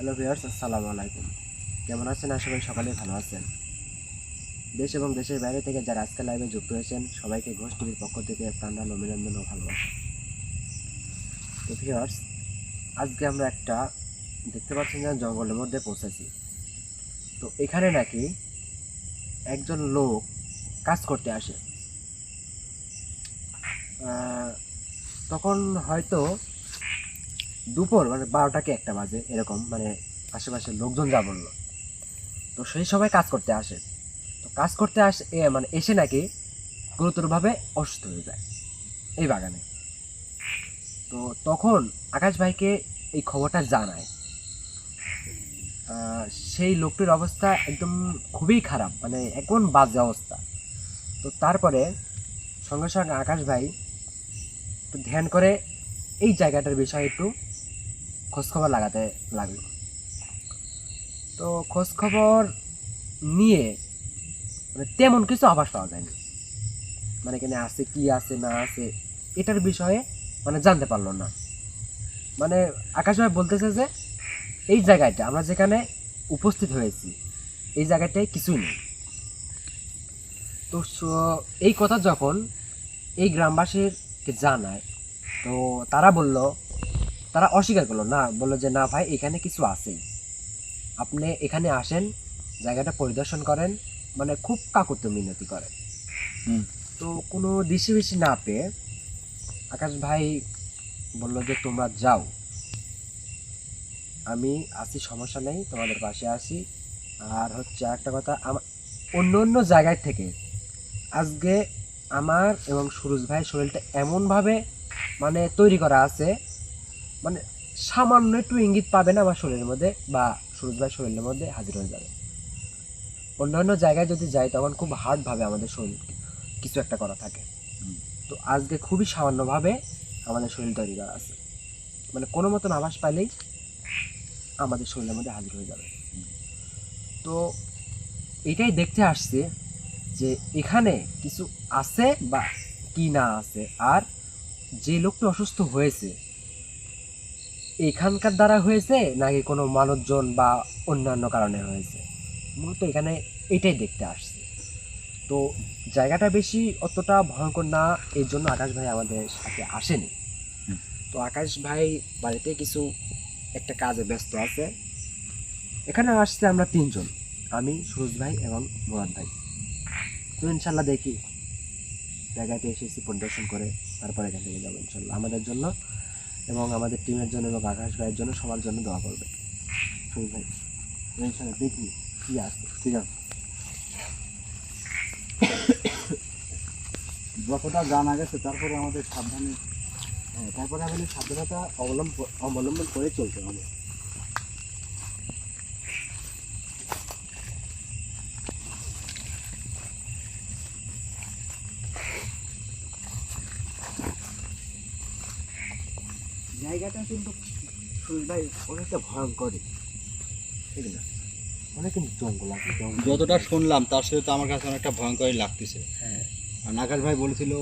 Hello viewers, আসসালামু আলাইকুম। কেমন আছেন? আশা করি সকালে ভালো আছেন। দেশ এবং দেশের বাইরে থেকে যারা আজকে লাইভে যুক্ত হয়েছেন, সবাইকে ঘোষ টিভির পক্ষ থেকে প্রাণাল অভিনন্দন ও ভালোবাসা। তো ভিউয়ার্স, আজকে আমরা একটা দেখতে পাচ্ছেন যে জঙ্গলের মধ্যে পৌঁছেছি। তো এখানে নাকি একজন লোক কাজ করতে আসে। তখন হয়তো দুপুর মানে বারোটা কি একটা বাজে, এরকম মানে আশেপাশে লোকজন যা বলল। তো সেই সময় কাজ করতে আসে। তো কাজ করতে আসে মানে এসে নাকি গুরুতরভাবে অসুস্থ হয়ে যায় এই বাগানে। তো তখন আকাশ ভাইকে এই খবরটা জানায়। সেই লোকটির অবস্থা একদম খুবই খারাপ মানে একদম বাজে অবস্থা। তো তারপরে সঙ্গে সঙ্গে আকাশ ভাই একটু ধ্যান করে এই জায়গাটার বিষয়ে একটু খোঁজখবর লাগাতে লাগল। তো খোঁজখবর নিয়ে মানে তেমন কিছু আভাস পাওয়া যায়নি। মানে এখানে আছে, কি আছে, না আছে, এটার বিষয়ে মানে জানতে পারল না। মানে আকাশ ভাই বলতেছে যে, এই জায়গাটা, আমরা যেখানে উপস্থিত হয়েছি, এই জায়গাটায় কিছুই নেই। তো এই কথা যখন এই গ্রামবাসীরকে জানায়, তো তারা বলল তারা অস্বীকার করল না বলল যে না ভাই এখানে কিছু আছেই। আপনি এখানে আসেন জায়গাটা পরিদর্শন করেন মানে খুব কাকুত্ব মিনতি করেন। তো কোনো দিশি বিশি না পেয়ে আকাশ ভাই বলল যে তোমরা যাও। আমি আসি সমস্যা নেই তোমাদের পাশে আসি আর হচ্ছে একটা কথা আমা- অন্য অন্য জায়গায় থেকে আজকে আমার এবং সুরজ ভাই শরীরটা এমনভাবে মানে তৈরি করা আছে মানে সামান্য একটু ইঙ্গিত পাবেন আমার শরীরের মধ্যে বা সুরজ ভাই শরীরের মধ্যে হাজির হয়ে যাবে। অন্যান্য জায়গায় যদি যাই তখন খুব হার্ডভাবে আমাদের শরীর কিছু একটা করা থাকে। তো আজকে খুবই সামান্যভাবে আমাদের শরীর তৈরি করা আছে। মানে কোনো মতন আভাস পাইলেই আমাদের শরীরের মধ্যে হাজির হয়ে যাবে। তো এটাই দেখতে আসছে যে এখানে কিছু আছে বা কি না আছে আর যে লোকটি অসুস্থ হয়েছে এখানকার দ্বারা হয়েছে নাকি কোনো মানুষজন বা অন্যান্য কারণে হয়েছে? মূলত এখানে এটাই দেখতে আসছে। তো জায়গাটা বেশি অতটা ভয়ঙ্কর না এই জন্য আকাশ ভাই আমাদের সাথে আসেনি। তো আকাশ ভাই বাড়িতে কিছু একটা কাজে ব্যস্ত আছে। এখানে আসছে আমরা তিনজন আমি সুরজ ভাই এবং মুরাদ ভাই। তো ইনশাল্লাহ দেখি। জায়গাতে এসেছি পরিদর্শন করে তারপরে এখান থেকে যাব ইনশাল্লাহ। আমাদের জন্য এবং আমাদের টিমের জন্য এবং আকাশ ভাইয়ের জন্য সবার জন্য দোয়া করবে। ঠিক ভাই ইনশাল্লাহ দেখি কি আসবে ঠিক আছে। যতটা জানা গেছে তারপরে আমাদের সাবধানে হ্যাঁ তারপরে আমাদের সাবধানতা অবলম্বন অবলম্বন করে চলতে হবে। জায়গাটা কিন্তু ভাই অনেকটা ভয়ঙ্করই ঠিক না? অনেক জঙ্গল আছে যতটা শুনলাম তার সাথে তো আমার কাছে অনেকটা ভয়ঙ্করই লাগতেছে। হ্যাঁ। আর নাকাশ ভাই বলেছিল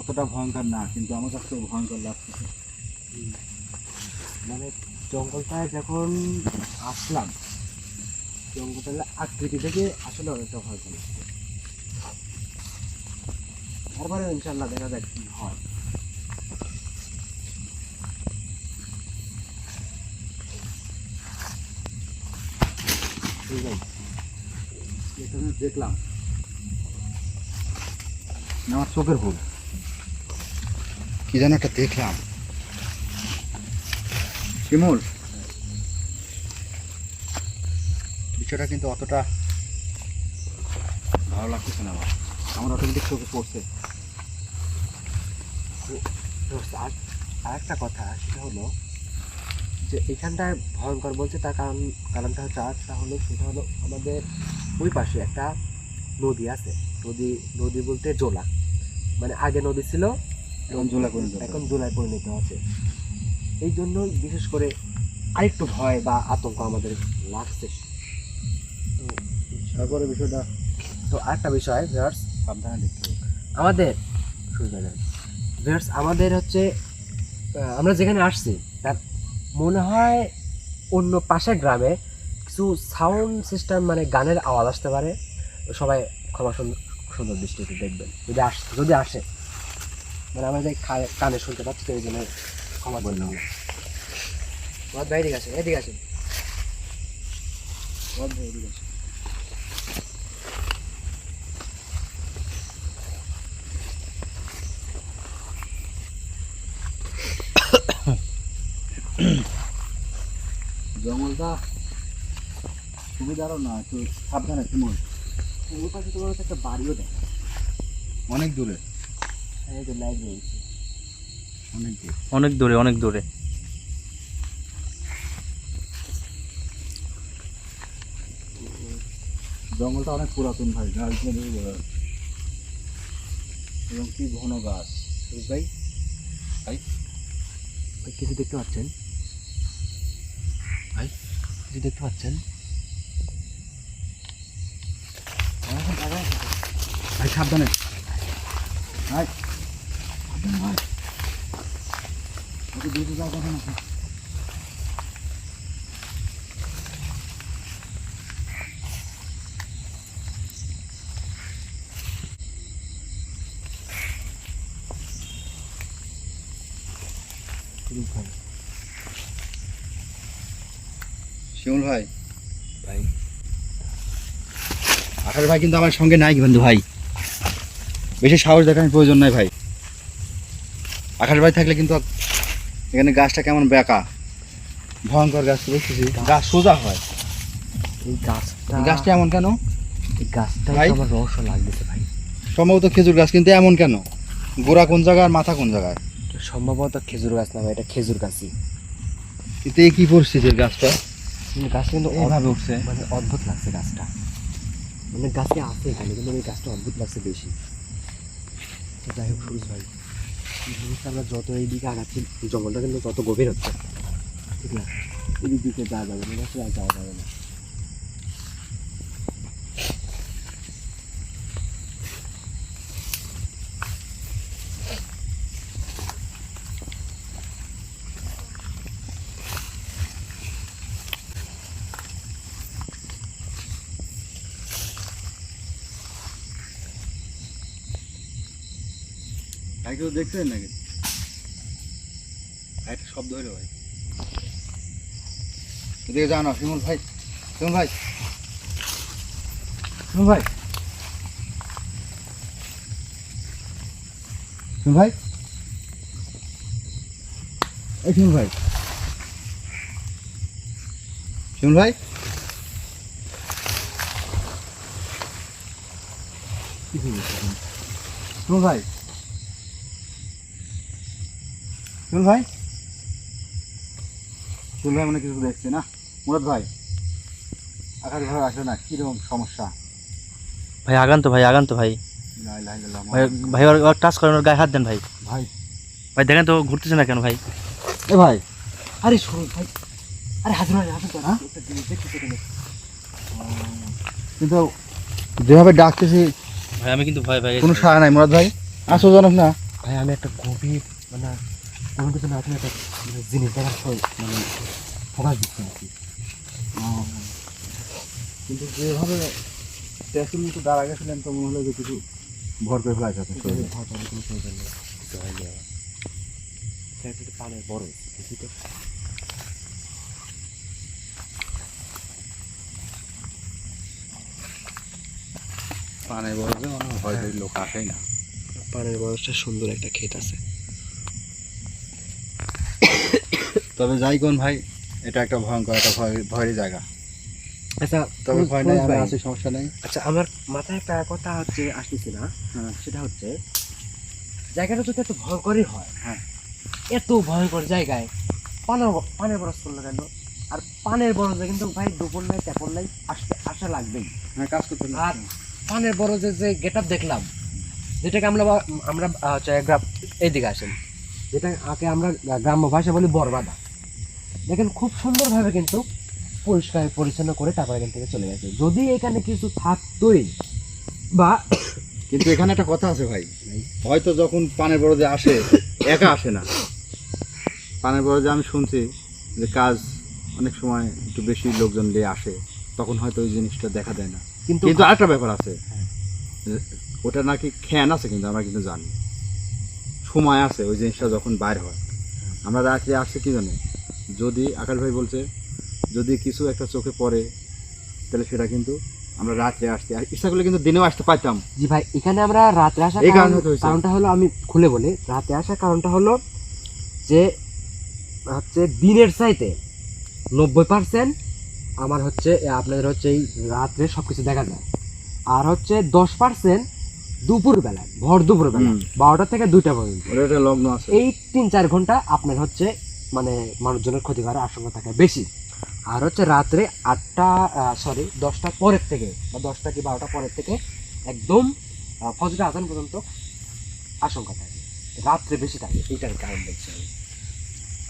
অতটা ভয়ঙ্কর না কিন্তু আমার কাছে তো ভয়ঙ্কর লাগতেছে। মানে জঙ্গলটায় যখন আসলাম জঙ্গলটার আকৃতি থেকে আসলে অনেকটা ভয় করে তারপরে ইনশাল্লাহ দেখা যাক কি হয়। এখানে দেখলাম। আমার চোখের ভুল। কি যেন একটা দেখলাম। শিমুল। বিষয়টা কিন্তু অতটা ভালো লাগতেছে না আমার। আমার অটোমেটিক চোখে পড়ছে। আর আরেকটা কথা সেটা হলো যে এখানটায় ভয়ঙ্কর বলছে তার কারণ কারণটা হচ্ছে আরেকটা হলো সেটা হলো আমাদের ওই পাশে একটা নদী আছে। নদী নদী বলতে জোলা। মানে আগে নদী ছিল এখন জোলায় পরিণত এখন জোলায় পরিণত আছে এই জন্যই বিশেষ করে আরেকটু ভয় বা আতঙ্ক আমাদের লাগছে। তো তারপরে বিষয়টা? তো আরেকটা বিষয় ভিউয়ার্স সাবধানে দেখতে হবে। আমাদের ভিউয়ার্স আমাদের হচ্ছে আমরা যেখানে আসছি তার মনে হয় অন্য পাশের গ্রামে কিছু সাউন্ড সিস্টেম মানে গানের আওয়াজ আসতে পারে। সবাই ক্ষমা সুন্দর সুন্দর দৃষ্টিতে দেখবেন। যদি আস, যদি আসে মানে আমরা কানে শুনতে পাচ্ছি, তো এই জন্য ক্ষমা করলাম মহাদ ভাই, এদিকে আছে এদিকে আছে ভাই, এদিকে আসেন। জঙ্গলটা খুবই দারুণ না একটু সাবধানে শিমুল ওই পাশে তোমার একটা বাড়িও দেয় অনেক দূরে। এই যে লাইট রয়েছে। অনেক দূরে। অনেক দূরে অনেক দূরে। জঙ্গলটা অনেক পুরাতন ভাই গাছগুলো দেখে বোঝা যাচ্ছে। এবং কি ঘন গাছ। ভাই? ভাই কিছু দেখতে পাচ্ছেন? ভাই? কিছু দেখতে পাচ্ছেন? ভাই, সাবধানে। ভাই সাবধানে ভাই। দ্রুত যাওয়ার কথা না সুরেশ ভাই। শিমুল ভাই? ভাই। আঠাশ ভাই কিন্তু আমার সঙ্গে নাই বন্ধু ভাই। বেশি সাহস দেখানোর প্রয়োজন নাই ভাই। আকাশ ভাই থাকলে কিন্তু এখানে গাছটা কেমন বেঁকা? ভয়ঙ্কর গাছ গাছ সোজা হয়। এই গাছটা গাছটা এমন কেন? এই গাছটাই ভাই? আমার রহস্য লাগতেছে ভাই। সম্ভবত খেজুর গাছ কিন্তু এমন কেন? গোড়া কোন জায়গায় আর মাথা কোন জায়গায়? সম্ভবত খেজুর গাছ না ভাই এটা খেজুর গাছই। কিন্তু এই কি পরিস্থিতির গাছটা? কিন্তু গাছটা কিন্তু অভাবে উঠছে। মানে অদ্ভুত লাগছে গাছটা। মানে গাছে আছে এখানে কিন্তু এই গাছটা অদ্ভুত লাগছে বেশি। যাই হোক সুরেশ ভাই জিনিসটা আমরা যত এইদিকে আগাচ্ছি জঙ্গলটা কিন্তু তত গভীর হচ্ছে। ঠিক না? এই দিকে যাওয়া যাবে না যাওয়া যাবে না। ভাই কেউ দেখছেন নাকি? একটা শব্দ হলো ভাই। এদিকে জানো শিমুল ভাই। শিমুল ভাই। শিমুল ভাই। শিমুল ভাই। এই শিমুল ভাই। শিমুল ভাই। শিমুল ভাই। শিমুল ভাই? শিমুল ভাই মনে কিছু দেখছে না? মুরাদ ভাই আকাশ ভাই আসলে না কীরকম সমস্যা? ভাই আগান তো ভাই আগান তো ভাই। ভাই ভাই ওর টাচ করেন ওর গায়ে হাত দেন ভাই। ভাই। ভাই দেখেন তো ঘুরতেছে না কেন ভাই? এ ভাই আরে সুরেশ ভাই আরে হাজর হাজর হ্যাঁ? দেখতে পেলেন কিন্তু যেভাবে ডাকতেছি ভাই আমি কিন্তু ভয় ভাই কোনো সাড়া নাই মুরাদ ভাই। আশ্চর্যজনক না। ভাই আমি একটা গভীর মানে কোনো কিছু না আসলে একটা মানে জিনিস দেখার সময় মানে ফোকাস দিচ্ছি আর কি। কিন্তু যেভাবে ট্যাক্সির মতো দাঁড়া গেছিলেন তো মনে হলো যে কিছু ভর করে ফেলা যাচ্ছে কিছু আমার পানের বড় তো। পানে বলছে হয়তো লোক আসেই না। পানের বরসটা সুন্দর একটা ক্ষেত আছে। তবে যাই কোন ভাই এটা একটা ভয়ঙ্কর একটা ভয় ভয়েরই জায়গা। আচ্ছা তবে ভয় নাই আমরা আছি সমস্যা নেই। আচ্ছা আমার মাথায় একটা কথা হচ্ছে আসতেছে না। হ্যাঁ। সেটা হচ্ছে জায়গাটা যদি এত ভয়ঙ্করই হয় হ্যাঁ। এত ভয়ঙ্কর জায়গায় পানের পানের বরস করল কেন? আর পানের বরজে কিন্তু ভাই দুপুর নাই তেপর নাই আসতে আসা লাগবেই। হ্যাঁ কাজ করতে আর পানের বরজে যে গেট আপ দেখলাম যেটাকে আমরা আমরা হচ্ছে গ্রাম এইদিকে আসেন। যেটা আগে আমরা গ্রাম্য ভাষা বলি বরবাদা। দেখেন খুব সুন্দরভাবে কিন্তু পরিষ্কার পরিচ্ছন্ন করে তারপর এখান থেকে চলে গেছে। যদি এখানে কিছু থাকতোই বা কিন্তু এখানে একটা কথা আছে ভাই। হয়তো যখন পানের বড়দে আসে একা আসে না। পানের বড়দে আমি শুনছি যে কাজ অনেক সময় একটু বেশি লোকজন নিয়ে আসে তখন হয়তো ওই জিনিসটা দেখা দেয় না। কিন্তু কিন্তু আরেকটা ব্যাপার আছে। ওটা নাকি খ্যান আছে কিন্তু আমরা কিন্তু জানি। সময় আছে ওই জিনিসটা যখন বাইর হয়। আমরা রাত্রে আসছে কি জানে? যদি আকাশ ভাই বলছে যদি কিছু একটা চোখে পড়ে তাহলে সেটা কিন্তু আমরা রাত্রে আসছি আর ইচ্ছা করলে কিন্তু দিনেও আসতে পারতাম জি ভাই এখানে আমরা রাতে আসার এই কারণ-। কারণটা হলো আমি খুলে বলি রাতে আসার কারণটা হলো যে হচ্ছে দিনের চাইতে নব্বই পার্সেন্ট আমার হচ্ছে আপনাদের হচ্ছে এই রাত্রে সব কিছু দেখা যায় আর হচ্ছে দশ পার্সেন্ট দুপুর বেলায় ভর দুপুর বেলা হুম। বারোটা থেকে দুইটা পর্যন্ত এই তিন চার ঘণ্টা আপনার হচ্ছে মানে মানুষজনের ক্ষতি করার আশঙ্কা থাকে বেশি। আর হচ্ছে রাত্রে আটটা সরি দশটা পরের থেকে বা দশটা কি বারোটা পরের থেকে একদম ফজরে আজান পর্যন্ত আশঙ্কা থাকে। রাত্রে বেশি থাকে এইটার কারণ বলছি আমি।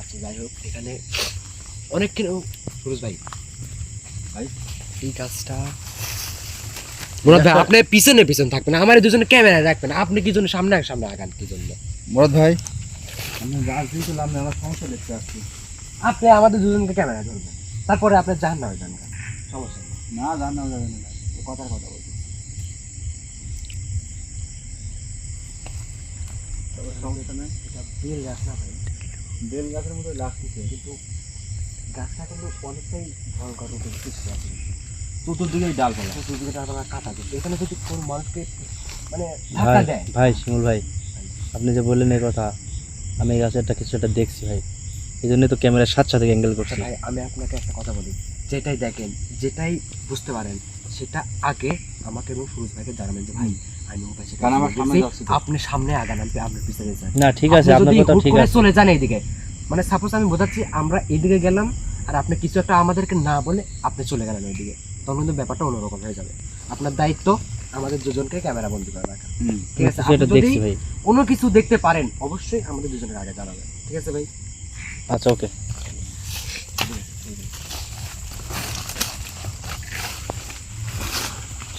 আচ্ছা যাই হোক, এখানে অনেক সুরজ ভাই ভাই? এই কাজটা মুরাদ ভাই, আপনি পিছনে পিছনে থাকবেন, আমার দুজনে ক্যামেরায় রাখবেন, আপনি কি জন্য সামনে সামনে আগান কি জন্য? মরদ ভাই আমি রাজনীতি করলাম না আমার সমস্যা দেখতে আসছি। আপনি আমাদের দুজনকে ক্যামেরা ধরবেন। তারপরে আপনি জাহান নামে যান সমস্যা না জানা যাবে না। কথার কথা বলছি। বেল গাছ না ভাই? বেল গাছের মতো লাগতেছে কিন্তু গাছটা কিন্তু অনেকটাই ভয়ঙ্কর রূপে সৃষ্টি আছে চতুর্দিকেই ডালপালা দুদিকে তারপরে কাটা কিন্তু এখানে যদি কোন মানুষকে মানে ধাক্কা দেয়। ভাই শিমুল ভাই আপনি যে বললেন এই কথা আমি এই গাছেরটা কিছু একটা দেখছি ভাই। এই জন্যই তো ক্যামেরার সাথে সাথে অ্যাঙ্গেল আচ্ছা করছি। ভাই আমি আপনাকে একটা কথা বলি। যেটাই দেখেন যেটাই বুঝতে পারেন সেটা আগে আমাকে এবং সুরজ ভাইকে জানাবেন যে ভাই। আপনি সামনে আগান আমি আপনার পিছনে না ঠিক আছে আপনার কথা ঠিক আছে। চলে যান এইদিকে মানে সাপোজ আমি বোঝাচ্ছি আমরা এইদিকে গেলাম আর আপনি কিছু একটা আমাদেরকে না বলে আপনি চলে গেলেন ওইদিকে তখন কিন্তু ব্যাপারটা অন্যরকম হয়ে যাবে। আপনার দায়িত্ব আমাদের দুজনকে ক্যামেরা বন্দি করে রাখা। ঠিক আছে সেটা আপনি যদি দেখছি ভাই। কোনো কিছু দেখতে পারেন অবশ্যই আমাদের দুজনের আগে জানাবেন। ঠিক আছে ভাই? আচ্ছা ওকে।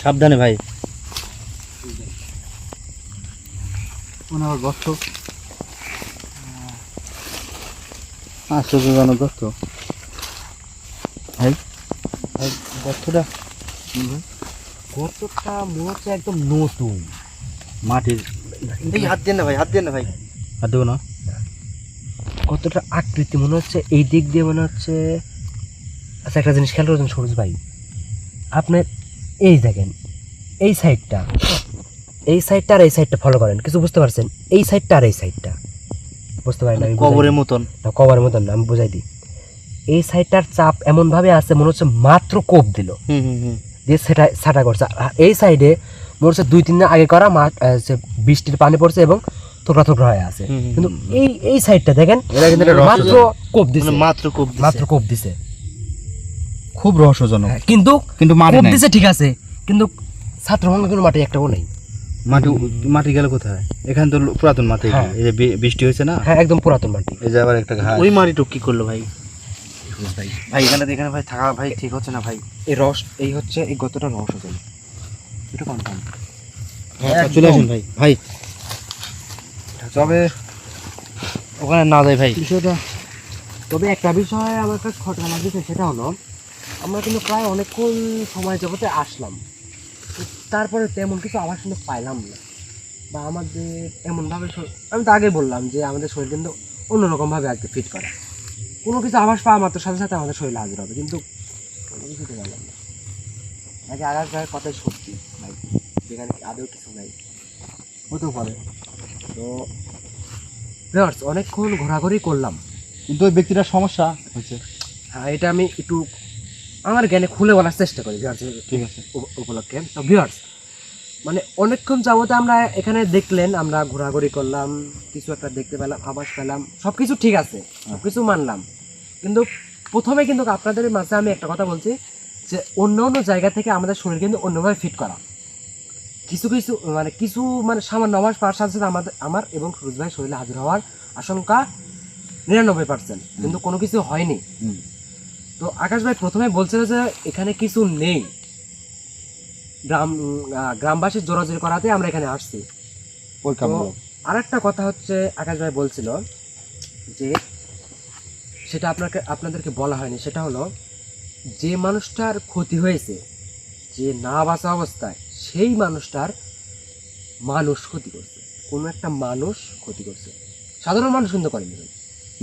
সাবধানে ভাই। গর্ত। আশ্চর্যজনক গর্ত। ভাই। ভাই। গর্তটা মনে হচ্ছে একদম নতুন? মাটির হাত দিয়ে না ভাই হাত দিয়ে না ভাই। হাত দেবো না? কতটা আকৃতি মনে হচ্ছে? এই দিক দিয়ে মনে হচ্ছে আচ্ছা একটা জিনিস খেয়াল করছেন সরোজ ভাই। আপনার এই দেখেন এই সাইডটা এই সাইডটা আর এই সাইডটা ফলো করেন কিছু বুঝতে পারছেন? এই সাইডটা আর এই সাইডটা বুঝতে পারেন আমি কবরের মতন। না কভারের মতন না আমি বুঝাই দিই। এই সাইডটার চাপ এমনভাবে আছে মনে হচ্ছে মাত্র কোপ দিল। হুম হুম হুম। দিয়ে সেটা সাটা করছে। আর এই সাইডে মনে হচ্ছে দুই তিন দিন আগে করা মা আহ, যে বৃষ্টির পানি পড়ছে এবং থোকরা থোকরা হয়ে আছে। কিন্তু এই এই সাইডটা দেখেন একটা মাত্র কোপ দিছে। মানে মাত্র কোপ দিছে। মাত্র কোপ দিছে। খুব রহস্যজনক। হ্যাঁ, কিন্তু কিন্তু মাটি কোপ নাই। দিছে ঠিক আছে কিন্তু ছাত্র ভাঙা কোনো মাটি একটাও নেই। মাটি মাটি গেল কোথায়? এখানে তো পুরাতন মাটি। হ্যাঁ। এই যে বৃষ্টি হয়েছে না? হ্যাঁ একদম পুরাতন মাটি। এই যে আবার একটা ঘাস। ওই মারিটু কি করল ভাই? ভাই ভাই এখানে এখানে ভাই থাকা ভাই ঠিক হচ্ছে না ভাই। এই রস এই হচ্ছে এই গতটা জন্য এটা কনফার্ম হ্যাঁ, চলে আসুন ভাই। ভাই। তবে ওখানে না ভাই। বিষয়টা তবে একটা বিষয় আমার কাছে খটকা লাগছে সেটা হলো আমরা কিন্তু প্রায় অনেকক্ষণ সময় জগতে আসলাম। তারপরে তেমন কিছু আবার কিন্তু পাইলাম না। বা আমাদের এমনভাবে আমি তো আগে বললাম যে আমাদের শরীর কিন্তু অন্যরকমভাবে আজকে ফিট করা। কোনো কিছু আভাস পাওয়া মাত্র সাথে সাথে আমাদের শরীর হাজির হবে কিন্তু কোনো কিছু তো গেলাম না। নাকি আগার ভাইয়ের কথাই সত্যি ভাই যেখানে আদৌ কিছু নাই। হতেও পারে তো ভিউয়ার্স, অনেকক্ষণ ঘোরাঘুরি করলাম। কিন্তু ওই ব্যক্তিটার সমস্যা হয়েছে। হ্যাঁ এটা আমি একটু আমার জ্ঞানে খুলে বলার চেষ্টা করি ভিউয়ার্স ঠিক আছে। উপলক্ষে। তো ভিউয়ার্স মানে অনেকক্ষণ যাবতে আমরা এখানে দেখলেন আমরা ঘোরাঘুরি করলাম কিছু একটা দেখতে পেলাম আবাস পেলাম সব কিছু ঠিক আছে সব কিছু মানলাম। কিন্তু প্রথমে কিন্তু আপনাদের মাঝে আমি একটা কথা বলছি যে অন্য অন্য জায়গা থেকে আমাদের শরীর কিন্তু অন্যভাবে ফিট করা। কিছু কিছু মানে কিছু মানে সামান্য আবাস পাওয়ার সাথে সাথে আমাদের আমার এবং সুরজ ভাই শরীরে হাজির হওয়ার আশঙ্কা নিরানব্বই পার্সেন্ট কিন্তু কোনো কিছু হয়নি। তো আকাশ ভাই প্রথমে বলছিল যে এখানে কিছু নেই। গ্রাম গ্রামবাসীর জোরাজোরি করাতে আমরা এখানে আসছি। আর একটা কথা হচ্ছে আকাশ ভাই বলছিল যে সেটা আপনাকে আপনাদেরকে বলা হয়নি সেটা হলো যে মানুষটার ক্ষতি হয়েছে যে না বাঁচা অবস্থায় সেই মানুষটার মানুষ ক্ষতি করছে। কোনো একটা মানুষ ক্ষতি করছে। সাধারণ মানুষ কিন্তু করেনি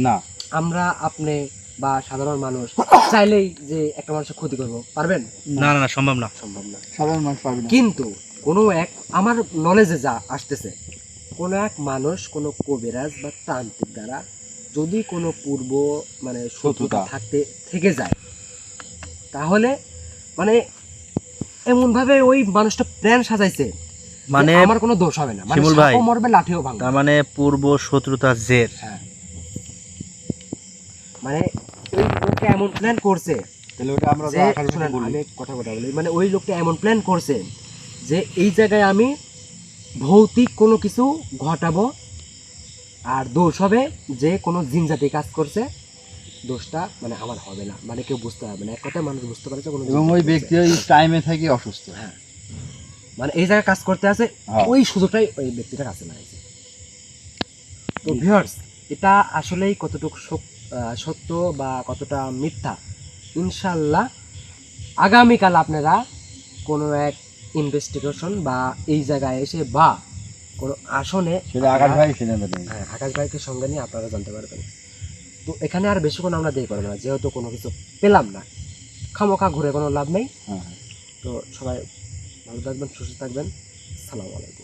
না। আমরা আপনি বা সাধারণ মানুষ চাইলেই যে একটা মানুষের ক্ষতি করব পারবেন? না না না সম্ভব না। সম্ভব না। সাধারণ মানুষ পারবে না। কিন্তু কোনো এক আমার নলেজে যা আসতেছে কোনো এক মানুষ কোনো কবিরাজ বা তান্ত্রিক দ্বারা যদি কোনো পূর্ব মানে শত্রুতা শত্রুতা। থাকতে থেকে যায় তাহলে মানে এমনভাবে ওই মানুষটা প্ল্যান সাজাইছে মানে মানে আমার কোনো দোষ হবে না। মানে শিমুল ভাই, সাপও মরবে লাঠিও ভাঙবে। তার মানে পূর্ব শত্রুতা জের। হ্যাঁ। মানে ওই লোকটা এমন প্ল্যান করছে তাহলে ওটা আমরা যে আকাশ শুনেন, বলি। আমি কথা কথা বলি মানে ওই লোকটা এমন প্ল্যান করছে যে এই জায়গায় আমি ভৌতিক কোনো কিছু ঘটাবো আর দোষ হবে যে কোনো জিনজাতি কাজ করছে দোষটা মানে আমার হবে না মানে কেউ বুঝতে পারবে না। এক কথায় মানুষ বুঝতে পারছে কোনো এবং ওই ব্যক্তি ওই টাইমে থেকে অসুস্থ। হ্যাঁ। মানে এই জায়গায় কাজ করতে আছে হ্যাঁ। ওই সুযোগটাই ওই ব্যক্তিটার কাছে লাগাইছে তো ভিউয়ার্স এটা আসলেই কতটুকু আহ, সত্য বা কতটা মিথ্যা। ইনশাল্লাহ আগামীকাল আপনারা কোনো এক ইনভেস্টিগেশন বা এই জায়গায় এসে বা কোনো আসনে আকাশ ভাই হ্যাঁ আকাশ ভাইকে সঙ্গে নিয়ে আপনারা জানতে পারবেন। তো এখানে আর বেশিক্ষণ আমরা দেরি করব না যেহেতু কোনো কিছু পেলাম না। খামোখা ঘুরে কোনো লাভ নেই। হ্যাঁ হ্যাঁ। তো সবাই ভালো থাকবেন সুস্থ থাকবেন। সালাম আলাইকুম।